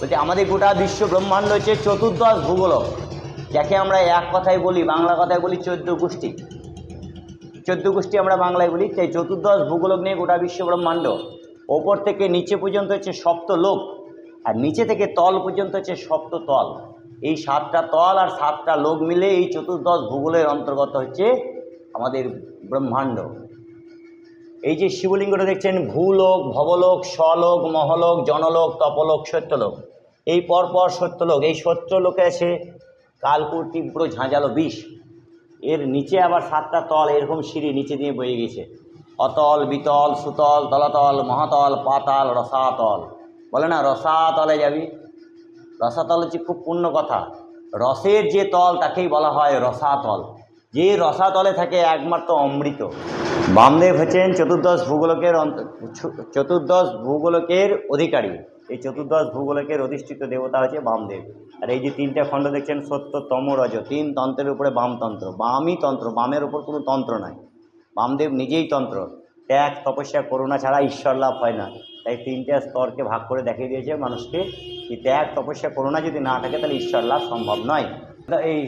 বলতে আমাদের গোটা বিশ্ব ব্রহ্মাণ্ড হচ্ছে চতুর্দশ ভূগোলক, যাকে আমরা এক কথায় বলি, বাংলা কথায় বলি চোদ্দ গোষ্ঠী। চোদ্দ গোষ্ঠী আমরা বাংলায় বলি সেই চতুর্দশ ভূগোলক নিয়ে গোটা বিশ্ব ব্রহ্মাণ্ড, ওপর থেকে নিচে পর্যন্ত হচ্ছে সপ্ত লোক, আর নিচে থেকে তল পর্যন্ত হচ্ছে সপ্ত তল। এই সাতটা তল আর সাতটা লোক মিলে এই চতুর্দশ ভূগোলের অন্তর্গত হচ্ছে আমাদের ব্রহ্মাণ্ড। এই যে শিবলিঙ্গটা দেখছেন, ভূলোক, ভবলোক, স্বলোক, মহলোক, জনলোক, তপলোক, সত্যলোক। এই পরপর সত্যলোক, এই সত্যলোকে আছে কালকুর তীব্র ঝাঁঝালো, বিষ। এর নিচে আবার সাতটা তল, এরকম সিঁড়ি নিচে দিয়ে বয়ে গেছে। অতল, বিতল, সুতল, তলাতল, মহাতল, পাতাল, রসাতল। বলে না, রসাতলে যাবি? রসাতল হচ্ছে খুব পূর্ণ কথা। রসের যে তল, তাকেই বলা হয় রসাতল। যে রসাতলে থাকে, একমাত্র অমৃত। বামদেব হচ্ছেন চতুর্দশ ভূগোলকের চতুর্দশ ভূগোলকের অধিকারী। এই চতুর্দশ ভূগোলকের অধিষ্ঠিত দেবতা হচ্ছে বামদেব। আর এই যে তিনটা খণ্ড দেখছেন, সত্য, তম, রজ, তিন তন্ত্রের উপরে বামতন্ত্র বামই তন্ত্র, বামের উপর কোনো তন্ত্র নাই। বামদেব নিজেই তন্ত্র। ত্যাগ, তপস্যা, করুণা ছাড়া ঈশ্বর লাভ হয় না। তাই তিনটা স্তরকে ভাগ করে দেখিয়ে দিয়েছে মানুষকে কি ত্যাগ, তপস্যা, করুণা যদি না থাকে, তাহলে ঈশ্বর লাভ সম্ভব নয়। এই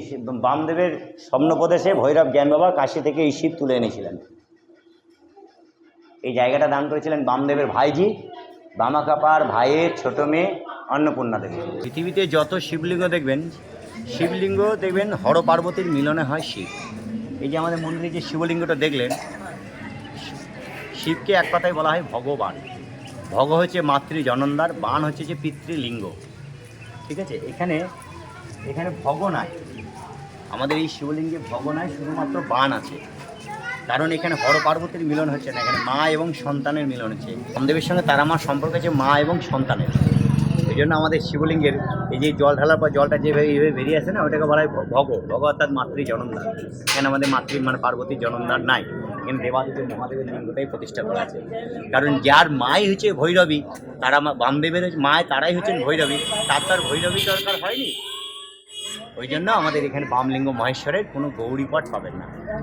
বামদেবের স্বপ্নপ্রদেশে ভৈরব জ্ঞান বাবা কাশি থেকে এই শিব তুলে এনেছিলেন। এই জায়গাটা দান করেছিলেন বামদেবের ভাইজি, বামাকাপার ভাইয়ের ছোট মেয়ে অন্নপূর্ণা দেবী। পৃথিবীতে যত শিবলিঙ্গ দেখবেন শিবলিঙ্গ দেখবেন হর পার্বতীর মিলনে হয় শিব। এই যে আমাদের মন্দিরে যে শিবলিঙ্গটা দেখলেন, শিবকে এক কথায় বলা হয় ভগবান। ভগ হচ্ছে মাতৃ জনন্দার, বান হচ্ছে যে পিতৃলিঙ্গ। ঠিক আছে? এখানে এখানে ভগ নাই। আমাদের এই শিবলিঙ্গে ভগ নাই, শুধুমাত্র বান আছে। কারণ এখানে হর পার্বতীর মিলন হচ্ছে না, এখানে মা এবং সন্তানের মিলন হচ্ছে। রামদেবের সঙ্গে তারা মার সম্পর্ক আছে মা এবং সন্তানের। এই জন্য আমাদের শিবলিঙ্গের এই যে জল ঢালার পর জলটা যেভাবে এইভাবে বেরিয়ে আসে না, ওটাকে বলা হয় ভগ। ভগ অর্থাৎ মাতৃ জননদার এখানে আমাদের মাতৃ মানে পার্বতীর জননদার নাই। এখানে দেবাদিদেব মহাদেবের লিঙ্গটাই প্রতিষ্ঠা করা আছে। কারণ যার মাই হচ্ছে ভৈরবী, তারা বামদেবের মায় তারাই হচ্ছেন ভৈরবী। তার তার ভৈরবী দরকার হয়নি। ওই জন্য আমাদের এখানে বামলিঙ্গ মহেশ্বরের কোনো গৌরীপট পাবেন না।